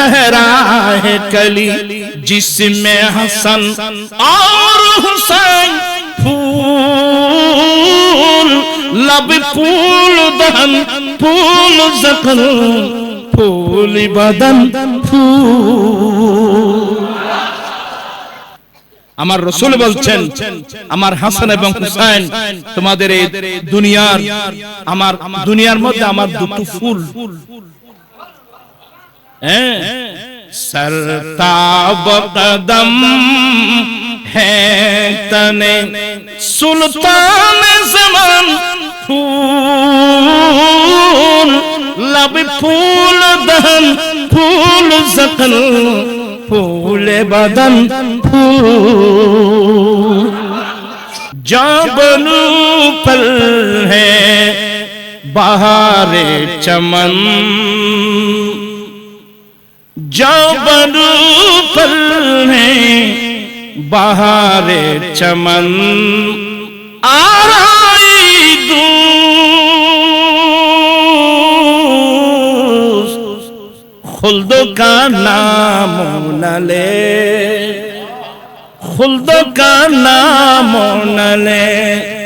जहरा है कली जिसमें हसन और हुसैन फूल लब फूल दहन फूल जखन फूल बदन फूल আমার রসুল বলছেন আমার হাসান এবং হুসাইন তোমাদের এই দুনিয়ার আমার দুনিয়ার মধ্যে আমার দুটো ফুল سرتاب قدم ہے تن سلطان زمان پھول، لب پھول، دہن پھول، زخن پھول بدن پھول۔ جابنو پل ہے بہار چمن चमन जाबनू पल है बहारे चमन आराई दूस खुल्द का नाम न ले खुल्द का नाम न ले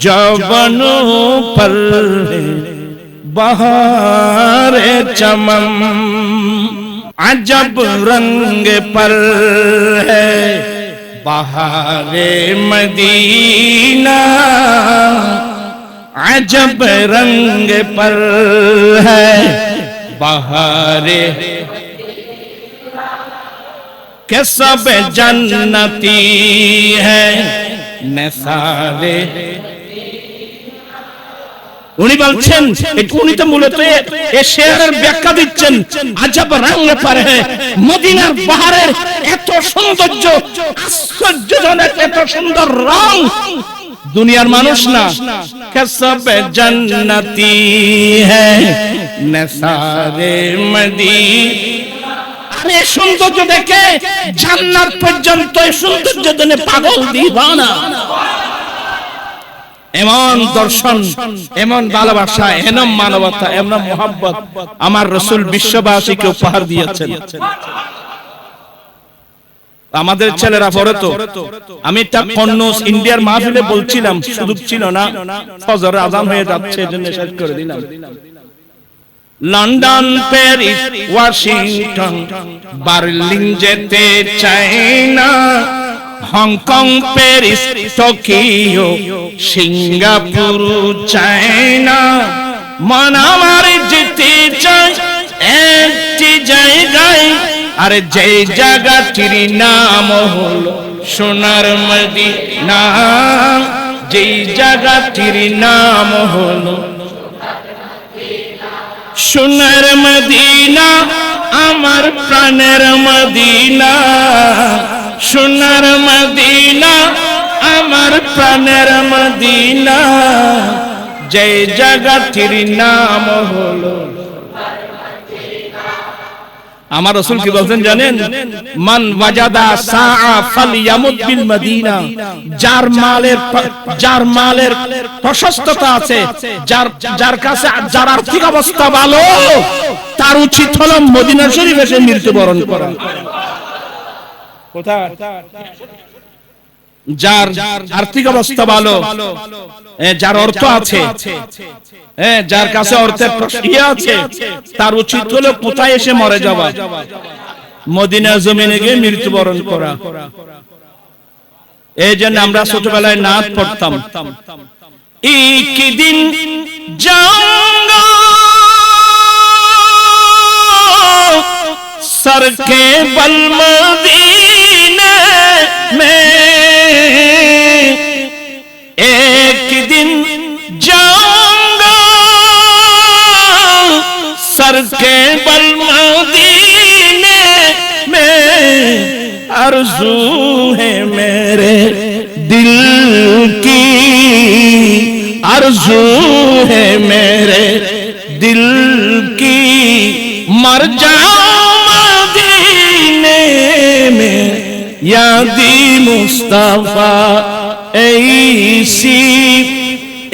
جوانوں پر بہار چمم عجب رنگ پر ہے بہار مدینہ عجب رنگ پر ہے بہار کہ سب جنتی ہے نسارے উনি বলছেন উনি তো মূলত এ- শেয়ারের ব্যাখ্যা দিচ্ছেন, আজব রঙ পারে মদিনার পাহাড়ের এত সৌন্দর্য, আশ্চর্যজনক এত সুন্দর রং। দুনিয়ার মানুষ না কসব জন্নতি হ্যাঁ নসারে আরে সৌন্দর্য দেখে জান্নাত পর্যন্ত সৌন্দর্য জন্য পাগল দিবানা। এমন দর্শন, এমন ভালোবাসা, এমন মানবতা, এমন মোহাব্বত আমার রসুল বিশ্ববাসীকে উপহার দিয়েছেন। আমাদের ছেলেরা পড়ে তো, আমি তা কন্নস ইন্ডিয়ার মাহফিলে বলছিলাম শুধু ছিল না, ফজর আজান হয়ে যাচ্ছে এজন্য শেষ করে দিলাম। লন্ডন, প্যারিস, ওয়াশিংটন, বার্লিন যেতে চাই না Hong Kong, Paris, Tokyo, Singapore, China মন আমার যেতে চাই, একটি জায়গায়। আরে যে জায়গাটির নাম হলো সোনার মদিনা, যেই জায়গাটির নাম হলো সোনার মদিনা, আমার প্রাণের মদিনা। সোনার মদিনা, আমার প্রাণের মদিনা। যে জায়গাটির নাম হলো আমার রসুল কি বলছেন জানেন? মান ওয়াজাদা সাআ ফালিয়ামুদ বিল মদিনা। যার মালের যার মালের প্রশস্ততা আছে, যার যার কাছে যার আর্থিক অবস্থা ভালো, তার উচিত হলো মদিনা শরীফ এসে মৃত্যুবরণ করা। যার আর্থিক অবস্থা ভালো যার অর্থ আছে যার কাছে অর্থের ইয়ে আছে তার উচিত হলো কোথায় এসে মরে যাওয়া। মদিনা জমিনে গিয়ে মৃত্যুবরণ করা। এই জন্য আমরা ছোটবেলায় নাচ পড়তাম। দিন সরকে বলমদিনা میں ایک دن جاؤں گا سر کے بل میں ہے میرے دل کی ارزو ہے میرے ইয়াদি মুস্তাফা, এই সি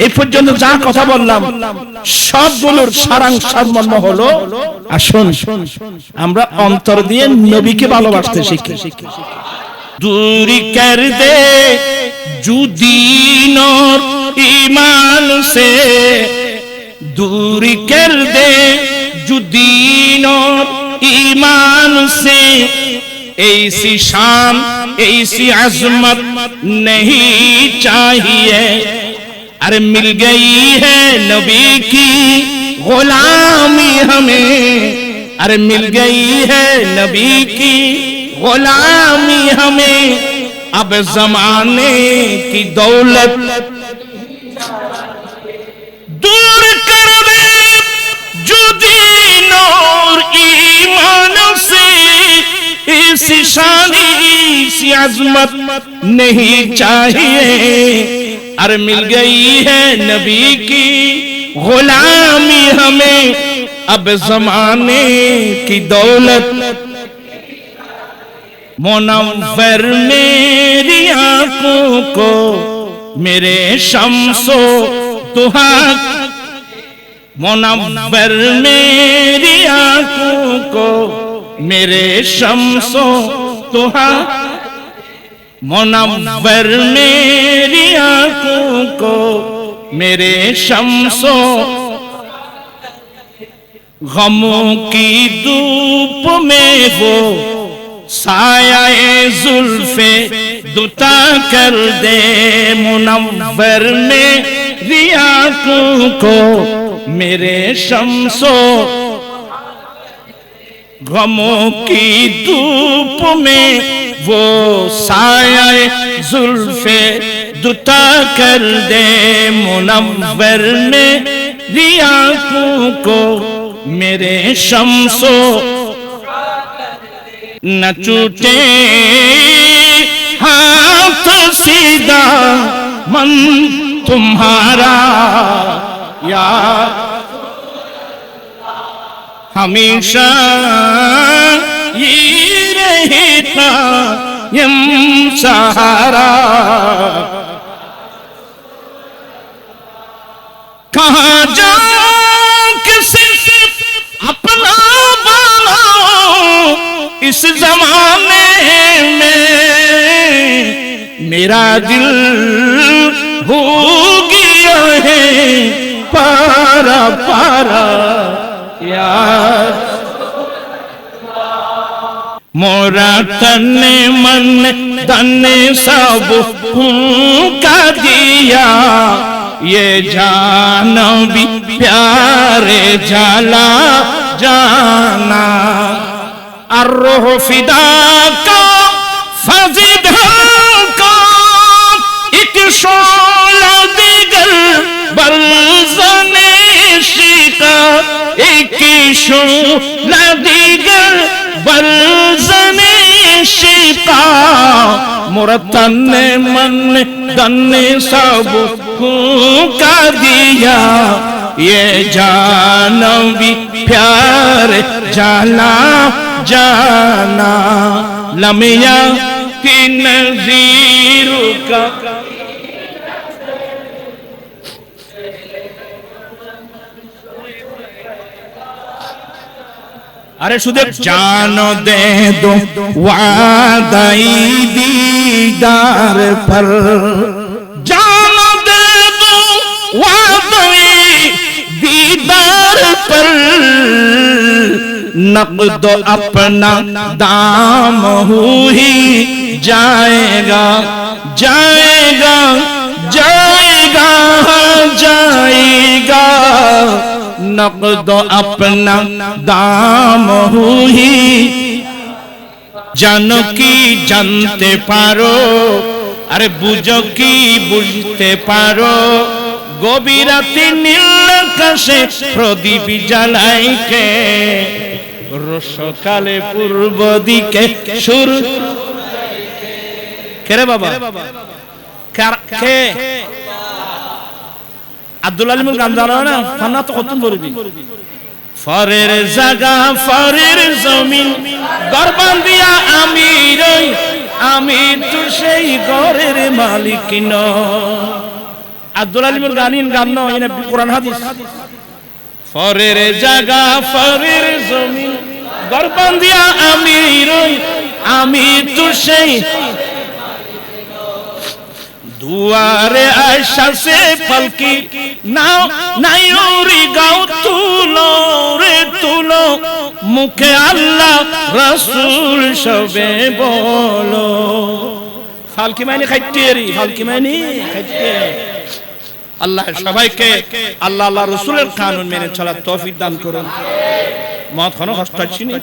এই পর্যন্ত যা কথা বললাম, সবগুলোর হলো, আসুন, আমরা অন্তর দিয়ে নবীকে ভালোবাসতে শিখি। দূরি কর দে জুদিনর ইমান সে। দূরি কর দে জুদিনর ইমান সে। ऐसी ایسی ऐसी ایسی عظمت نہیں چاہیے ارے مل گئی ہے نبی کی غلامی ہمیں ارے مل گئی ہے نبی کی غلامی ہمیں اب زمانے کی دولت دور کرے جو دین اور ایمان से سی شانی سی عظمت نہیں چاہیے۔ ار مل گئی ہے نبی کی غلامی ہمیں اب زمانے کی دولت۔ منور میری آنکھوں کو میرے شمس و تہا منور میری آنکھوں کو میرے شمسو تو منور میری آنکھوں کو میرے شمسو غموں کی دوپ میں وہ سایہ زلفے دتا کر دے منور میں آنکھوں کو میرے شمسو غموں کی دوپ میں وہ سایہ زلفے دتا کر دے منور میں ریاکوں کو میرے شمسو نہ چوٹے ہاں تو سیدھا من تمہارا یا ہمیشہ یہ رہتا یم سہارا۔ کہاں جا صرف اپنا بناؤ اس زمانے میں میرا دل ہو گیا ہے پارا پارا۔ مورا تن من تن سب پھونکا دیا یہ جانا بھی پیارے جالا جانا ارو فدا کا فضل شو ندیگر برزن شکا مرتن من دن سب کا دیا۔ یہ جانا بھی پیار جانا جانا۔ لمیا کی نظیر کا আরে শুধু জানো দে দো ওয়াদাই দিদার পর জানো দে দো ওয়াদাই দিদার পর نقد اپنا دام ہی جائے گا جائے گا جائے گا جائے नकद अपना दाम ही জানো কি জানতে পারো আরে বুঝো কি বুঝতে পারো গভীরাতে নীল আকাশে প্রদীপ জ্বালাইকে রসকালে পূর্ব দিকে সুর কে রে বাবা কার- কে আব্দুল আলিমুল গান জানো না? ফান্না তো কত বলবি ফরের জাগা ফরের জমিন গরবান দিয়া আমি রই। আমি তো সেই ঘরের মালিক আব্দুল আলিমের গানিন গান নয় এনে কোরআন হাদিস। ফরের জায়গা ফরের জমিন গরবান দিয়া আমি রই। আমি তো সেই দুয়ারে আশাসে ফলকি, নাও, নাইউরি গাও তুলো রে তুলো, মুখে আল্লাহ রসুল সবে বলো। ফালকি মাইনে খাইতে রে, ফালকি মাইনে খাইতে আল্লাহ সবাইকে, আল্লাহ আল্লাহ রসুলের কানুন মেনে চলার তৌফিক দান করুন। মত কোনো কষ্ট না?